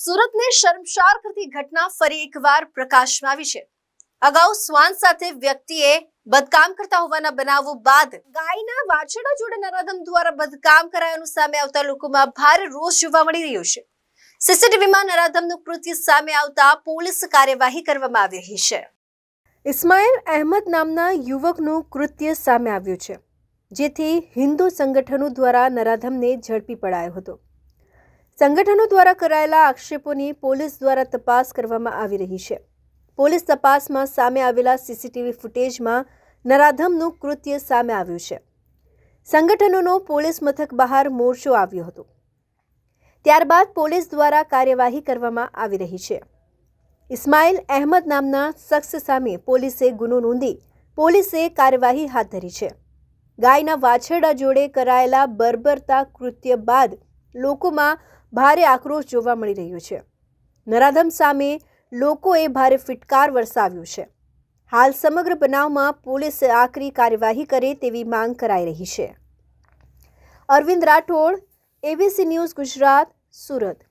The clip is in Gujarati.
સુરતને શર્મસાર કરતી ઘટના ફરી એકવાર પ્રકાશમાં આવી છે. અગાઉ શ્વાન સાથે વ્યક્તિએ બદકામ કરતા હોવાના બનાવો બાદ ગાયના વાછડા જોડે નરાધમ દ્વારા બદકામ કરાયાનું સામે આવતા લોકોમાં ભારે રોષ જોવા મળી રહ્યો છે. સીસીટીવીમાં નરાધમનું કૃત્ય સામે આવતા પોલીસ કાર્યવાહી કરવામાં આવી રહી છે. ઇસ્માઇલ અહેમદ નામના યુવકનું કૃત્ય સામે આવ્યું છે, જેથી હિન્દુ સંગઠનો દ્વારા નરાધમને ઝડપી પડાયો હતો. સંગઠનો દ્વારા કરાયેલા આક્ષેપોની પોલીસ દ્વારા તપાસ કરવામાં આવી રહી છે. પોલીસ તપાસમાં સામે આવેલા સીસીટીવી ફૂટેજમાં નરાધમનું કૃત્ય સામે આવ્યું છે. સંગઠનોનો પોલીસ મથક બહાર મોરચો આવ્યો હતો. ત્યારબાદ પોલીસ દ્વારા કાર્યવાહી કરવામાં આવી રહી છે. ઇસ્માઇલ અહેમદ નામના શખ્સ સામે પોલીસે ગુનો નોંધી પોલીસે કાર્યવાહી હાથ ધરી છે. ગાયના વાછરડા જોડે કરાયેલા બર્બરતા કૃત્ય બાદ લોકોમાં ભારે આક્રોશ જોવા મળી રહ્યો છે. નરાધમ સામે લોકોએ ભારે ફિટકાર વરસાવ્યો છે. હાલ સમગ્ર બનાવમાં પોલીસ આકરી કાર્યવાહી કરે તેવી માંગ કરાઈ રહી છે. Arvind Rathod ABC news Gujarat, Surat.